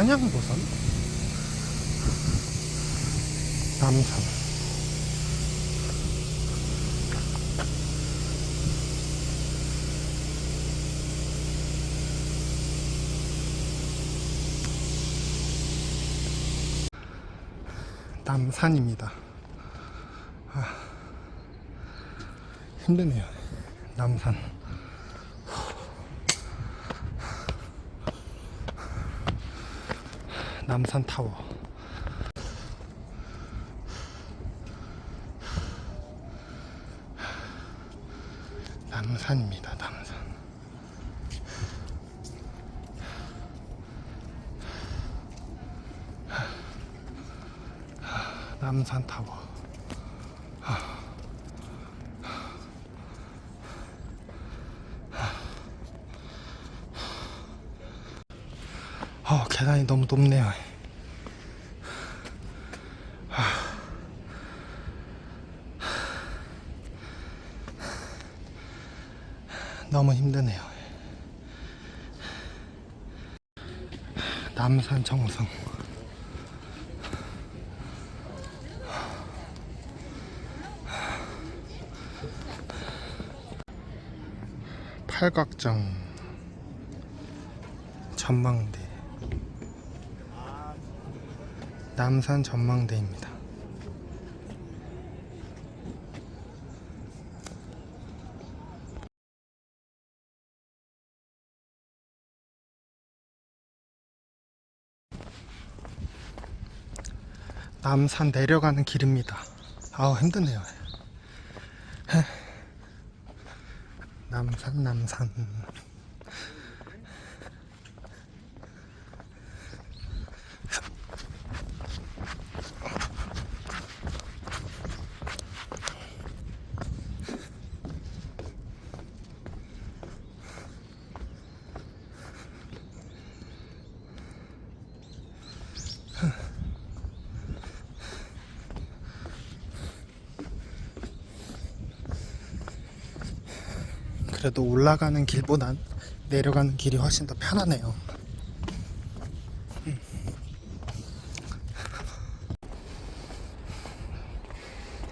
한양보선 남산 남산입니다. 아, 힘드네요. 남산. 남산 타워. 남산입니다. 남산. 남산 타워. 어, 계단이 너무 높네요. 너무 힘드네요. 남산 정성. 팔각정 전망대 남산 전망대입니다. 남산 내려가는 길입니다. 아우 힘드네요. 헤. 남산 남산 그래도 올라가는 길보단 내려가는 길이 훨씬 더 편하네요. 음.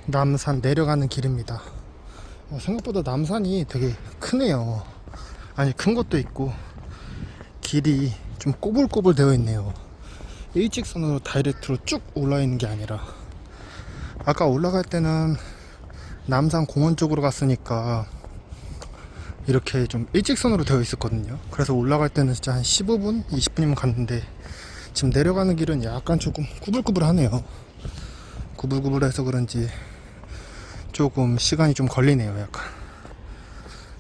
남산 내려가는 길입니다. 어, 생각보다 남산이 되게 크네요. 아니 큰 것도 있고 길이 좀 꼬불꼬불 되어 있네요. 일직선으로 다이렉트로 쭉 올라 있는 게 아니라 아까 올라갈 때는 남산 공원 쪽으로 갔으니까 이렇게 좀 일직선으로 되어 있었거든요. 그래서 올라갈 때는 진짜 한 15분, 20분이면 갔는데 지금 내려가는 길은 약간 조금 구불구불하네요. 구불구불해서 그런지 조금 시간이 좀 걸리네요. 약간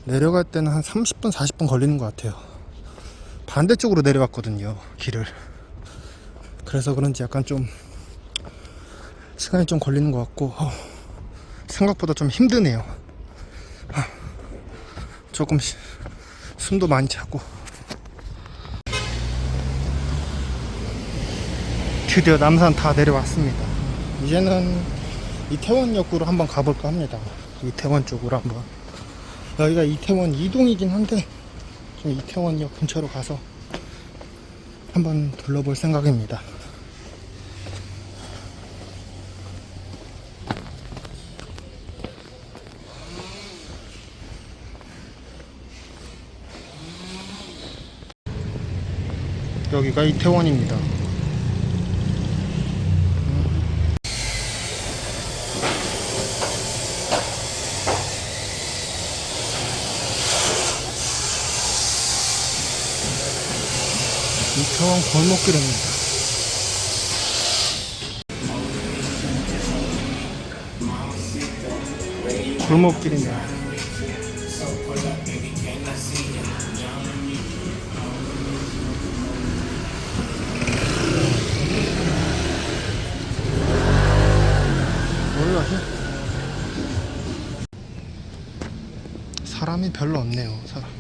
내려갈 때는 한 30분, 40분 걸리는 것 같아요. 반대쪽으로 내려왔거든요. 길을. 그래서 그런지 약간 좀 시간이 좀 걸리는 것 같고 어, 생각보다 좀 힘드네요. 조금 씩 숨도 많이 차고. 드디어 남산 다 내려왔습니다. 이제는 이태원역으로 한번 가볼까 합니다. 이태원 쪽으로 한번. 여기가 이태원 이동이긴 한데 좀 이태원역 근처로 가서 한번 둘러볼 생각입니다 여기가 이태원입니다. 이태원 골목길입니다. 골목길입니다. 사람이 별로 없네요. 사람.